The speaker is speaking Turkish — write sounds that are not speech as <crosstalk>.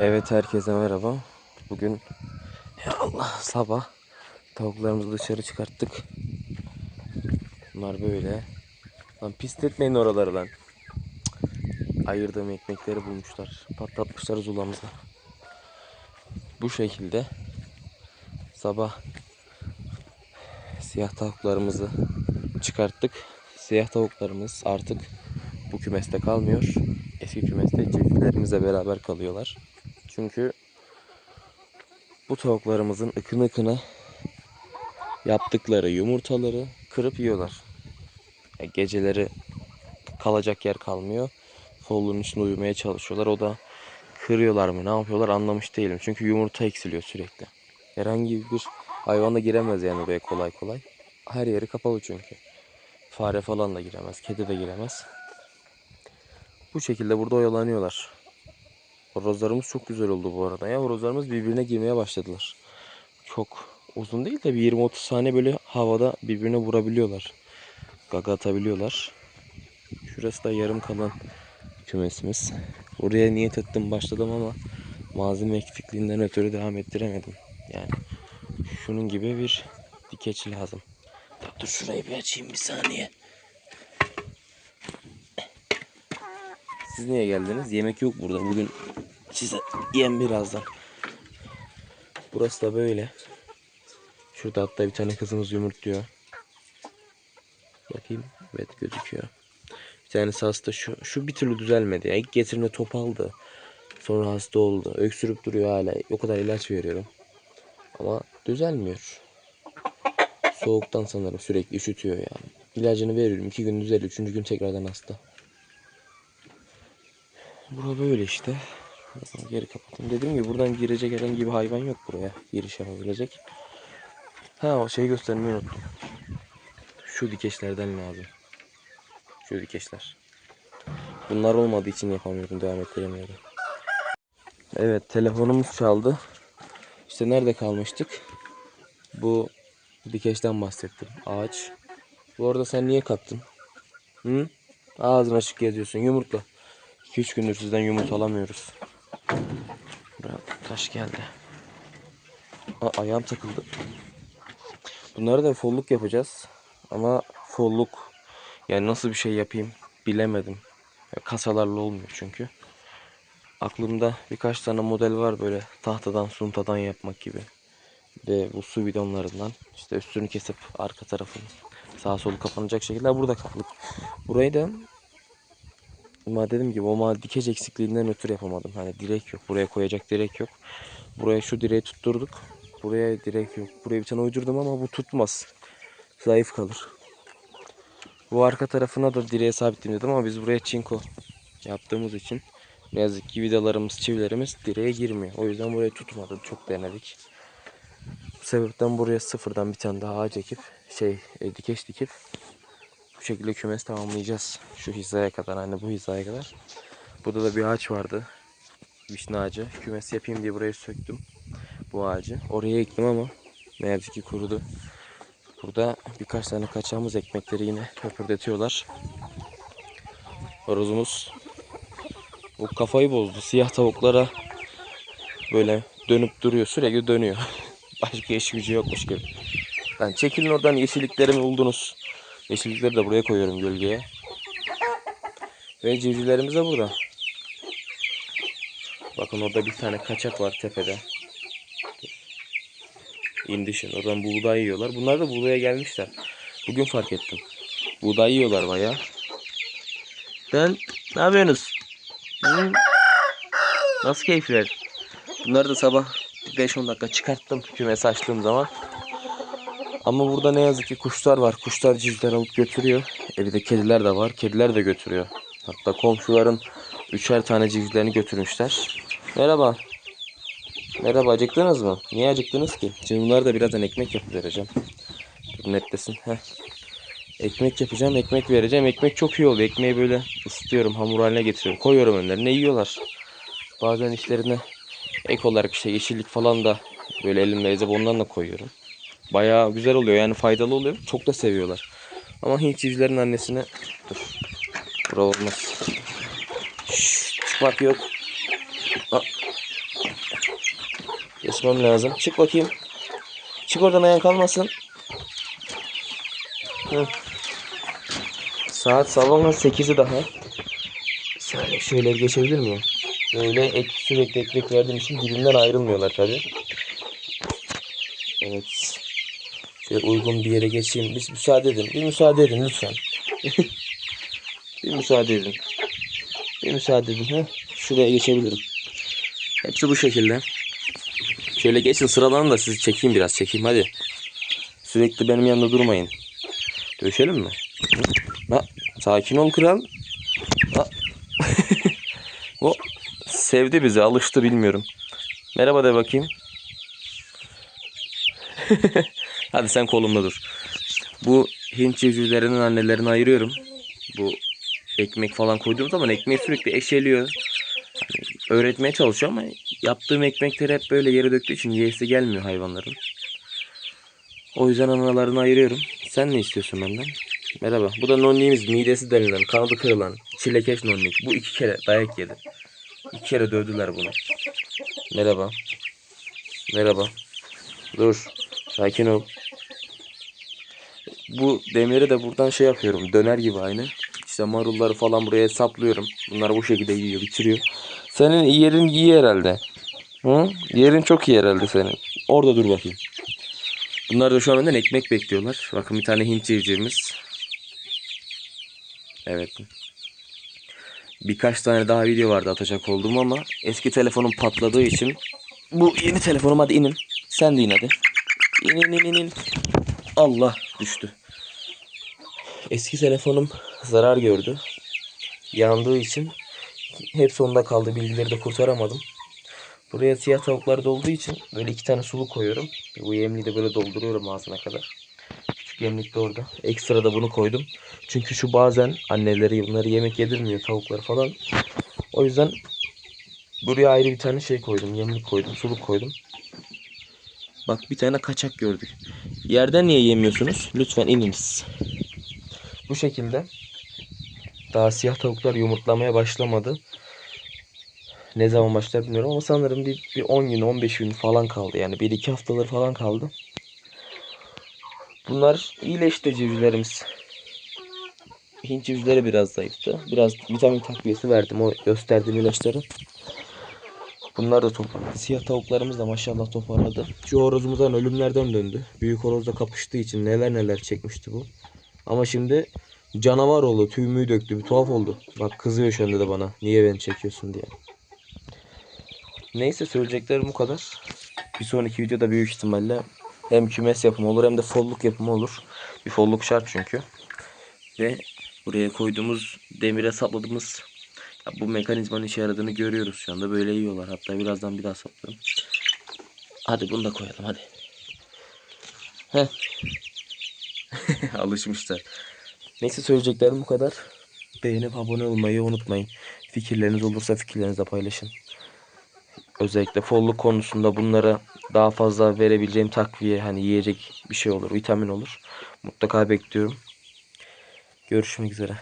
Evet herkese merhaba. Bugün ya Allah sabah tavuklarımızı dışarı çıkarttık. Bunlar böyle. Lan pisletmeyin oraları lan. Ayırdığım ekmekleri bulmuşlar. Patlatmışlar zulamıza. Bu şekilde sabah siyah tavuklarımızı çıkarttık. Siyah tavuklarımız artık bu kümeste kalmıyor. Eski kümeste çiftlerimizle beraber kalıyorlar. Çünkü bu tavuklarımızın ıkın ıkına yaptıkları yumurtaları kırıp yiyorlar. E, Geceleri kalacak yer kalmıyor. Folluğun içinde uyumaya çalışıyorlar. O da kırıyorlar mı ne yapıyorlar anlamış değilim. Çünkü yumurta eksiliyor sürekli. Herhangi bir hayvan da giremez yani oraya kolay kolay. Her yeri kapalı çünkü. Fare falan da giremez. Kedi de giremez. Bu şekilde burada oyalanıyorlar. Horozlarımız çok güzel oldu bu arada. Ya horozlarımız birbirine girmeye başladılar. Çok uzun değil de bir 20-30 saniye böyle havada birbirine vurabiliyorlar. Gaga atabiliyorlar. Şurası da yarım kalan kümesimiz. Buraya niyet ettim başladım ama malzeme eksikliğinden ötürü devam ettiremedim. Yani şunun gibi bir dikeç lazım. Dur şurayı bir açayım bir saniye. Siz niye geldiniz? Yemek yok burada. Bugün size yem birazdan. Burası da böyle. Şurada hatta bir tane kızımız yumurtluyor. Bakayım. Evet gözüküyor. Bir tanesi hasta şu. Şu bir türlü düzelmedi. Ya. İlk getirme top aldı. Sonra hasta oldu. Öksürüp duruyor hala. O kadar ilaç veriyorum. Ama düzelmiyor. Soğuktan sanırım sürekli üşütüyor yani. İlacını veriyorum. iki gün düzeliyor. Üçüncü gün tekrardan hasta. Bura böyle işte. Geri kapattım. Dediğim gibi buradan girecek herhangi bir hayvan yok buraya. Giriş yapabilecek. Ha o şeyi göstermeyi unuttum. Şu dikeçlerden lazım. Şu dikeçler. Bunlar olmadığı için yapamıyorum. Devam ettiremiyorum. Evet telefonumuz çaldı. İşte nerede kalmıştık? Bu dikeçten bahsettim. Ağaç. Bu arada sen niye kalktın? Hı? Ağzını açık geziyorsun. Yumurtla. 2-3 gündür sizden yumurta alamıyoruz. Taş geldi. Aa, ayağım takıldı. Bunları da folluk yapacağız. Ama folluk yani nasıl bir şey yapayım bilemedim. Kasalarla olmuyor çünkü. Aklımda birkaç tane model var böyle tahtadan suntadan yapmak gibi. Ve bu su bidonlarından işte üstünü kesip arka tarafını sağ solu kapanacak şekilde burada kaldık. Burayı da ama dediğim gibi o ma dikeç eksikliğinden ötürü yapamadım. Hani direk yok. Buraya koyacak direk yok. Buraya şu direği tutturduk. Buraya direk yok. Buraya bir tane uydurdum ama bu tutmaz. Zayıf kalır. Bu arka tarafına da direğe sabitleyeyim dedim ama biz buraya çinko yaptığımız için ne yazık ki vidalarımız, çivilerimiz direğe girmiyor. O yüzden burayı tutmadı. Çok denedik. Bu sebepten buraya sıfırdan bir tane daha ağaç ekip şey e, dikeç dikip bu şekilde kümes tamamlayacağız. Şu hizaya kadar hani bu hizaya kadar. Burada da bir ağaç vardı. Vişne ağacı. Kümes yapayım diye buraya söktüm. Bu ağacı. Oraya ektim ama ne yazık ki kurudu. Burada birkaç tane kaçağımız ekmekleri yine köpürdetiyorlar. Horozumuz bu kafayı bozdu. Siyah tavuklara böyle dönüp duruyor. Sürekli dönüyor. <laughs> Başka iş gücü yokmuş gibi. Yani çekilin oradan yeşilliklerimi buldunuz. Yeşillikleri de buraya koyuyorum gölgeye. Ve civcivlerimiz de burada. Bakın orada bir tane kaçak var tepede. İndişin. Oradan buğday yiyorlar. Bunlar da buğdaya gelmişler. Bugün fark ettim. Buğday yiyorlar bayağı. Ben ne yapıyorsunuz? Nasıl keyifler? Bunları da sabah 5-10 dakika çıkarttım kümesi açtığım zaman. Ama burada ne yazık ki kuşlar var. Kuşlar civcivler alıp götürüyor. E bir de kediler de var. Kediler de götürüyor. Hatta komşuların üçer tane civcivlerini götürmüşler. Merhaba. Merhaba acıktınız mı? Niye acıktınız ki? Şimdi bunları da birazdan ekmek yapıp vereceğim. Netlesin. Heh. Ekmek yapacağım, ekmek vereceğim. Ekmek çok iyi oluyor. Ekmeği böyle ısıtıyorum, hamur haline getiriyorum. Koyuyorum önlerine, yiyorlar. Bazen işlerine ek olarak işte yeşillik falan da böyle elimle ezip ondan da koyuyorum. Bayağı güzel oluyor yani faydalı oluyor. Çok da seviyorlar. Ama Hint civcivlerin annesine dur. Bura olmaz. Şşş, çıkmak yok. Geçmem lazım. Çık bakayım. Çık oradan ayağın kalmasın. Hı. Saat sabahın 8'i daha. Bir saniye şöyle geçebilir miyim? Böyle ek, sürekli ekmek verdiğim için dibinden ayrılmıyorlar tabi. Evet. Şöyle uygun bir yere geçeyim. Bir müsaade edin. Bir müsaade edin lütfen. <laughs> bir müsaade edin. Bir müsaade edin. Heh. Şuraya geçebilirim. Hepsi bu şekilde. Şöyle geçin sıralanın da sizi çekeyim biraz çekeyim hadi. Sürekli benim yanında durmayın. Dövüşelim mi? Ha, sakin ol kral. Ha. <laughs> o sevdi bizi alıştı bilmiyorum. Merhaba de bakayım. <laughs> hadi sen kolumda dur. Bu Hint civcivlerinin annelerini ayırıyorum. Bu ekmek falan koyduğum zaman ekmeği sürekli eşeliyor. Hani öğretmeye çalışıyor ama yaptığım ekmekleri hep böyle yere döktüğü için yiyesi gelmiyor hayvanların. O yüzden analarını ayırıyorum. Sen ne istiyorsun benden? Merhaba. Bu da nonnimiz midesi denilen, kanadı kırılan, çilekeş nonnik. Bu iki kere dayak yedi. İki kere dövdüler bunu. Merhaba. Merhaba. Dur. Sakin ol. Bu demiri de buradan şey yapıyorum. Döner gibi aynı. İşte marulları falan buraya saplıyorum. Bunlar bu şekilde yiyor, bitiriyor. Senin yerin iyi herhalde. Hı? Yerin çok iyi herhalde senin. Orada dur bakayım. Bunlar da şu an benden ekmek bekliyorlar. Bakın bir tane Hint civcivimiz. Evet. Birkaç tane daha video vardı atacak olduğum ama eski telefonum patladığı için bu yeni telefonum hadi inin. Sen de in hadi. İn in in. in. Allah düştü. Eski telefonum zarar gördü. Yandığı için hepsi onda kaldı. Bilgileri de kurtaramadım. Buraya siyah tavuklar dolduğu için böyle iki tane sulu koyuyorum. Bu yemliği de böyle dolduruyorum ağzına kadar. Küçük yemlik de orada. Ekstra da bunu koydum. Çünkü şu bazen anneleri bunları yemek yedirmiyor tavukları falan. O yüzden buraya ayrı bir tane şey koydum. Yemlik koydum, suluk koydum. Bak bir tane kaçak gördük. Yerden niye yemiyorsunuz? Lütfen ininiz. Bu şekilde. Daha siyah tavuklar yumurtlamaya başlamadı. Ne zaman başlar bilmiyorum ama sanırım bir, bir 10 gün 15 gün falan kaldı. Yani 1-2 haftaları falan kaldı. Bunlar iyileşti civcivlerimiz. Hint civcivleri biraz zayıftı. Biraz vitamin takviyesi verdim o gösterdiğim ilaçları. Bunlar da toparladı. Siyah tavuklarımız da maşallah toparladı. Şu horozumuzdan ölümlerden döndü. Büyük horozla kapıştığı için neler neler çekmişti bu. Ama şimdi canavar oldu. Tüymüğü döktü. Bir tuhaf oldu. Bak kızıyor şu anda da bana. Niye beni çekiyorsun diye. Neyse söyleyeceklerim bu kadar. Bir sonraki videoda büyük ihtimalle hem kümes yapımı olur hem de folluk yapımı olur. Bir folluk şart çünkü. Ve buraya koyduğumuz demire sapladığımız bu mekanizmanın işe yaradığını görüyoruz şu anda. Böyle yiyorlar. Hatta birazdan bir daha saplarım. Hadi bunu da koyalım hadi. Heh. <laughs> Alışmışlar. Neyse söyleyeceklerim bu kadar. Beğenip abone olmayı unutmayın. Fikirleriniz olursa fikirlerinizle paylaşın. Özellikle folluk konusunda bunlara daha fazla verebileceğim takviye hani yiyecek bir şey olur, vitamin olur. Mutlaka bekliyorum. Görüşmek üzere.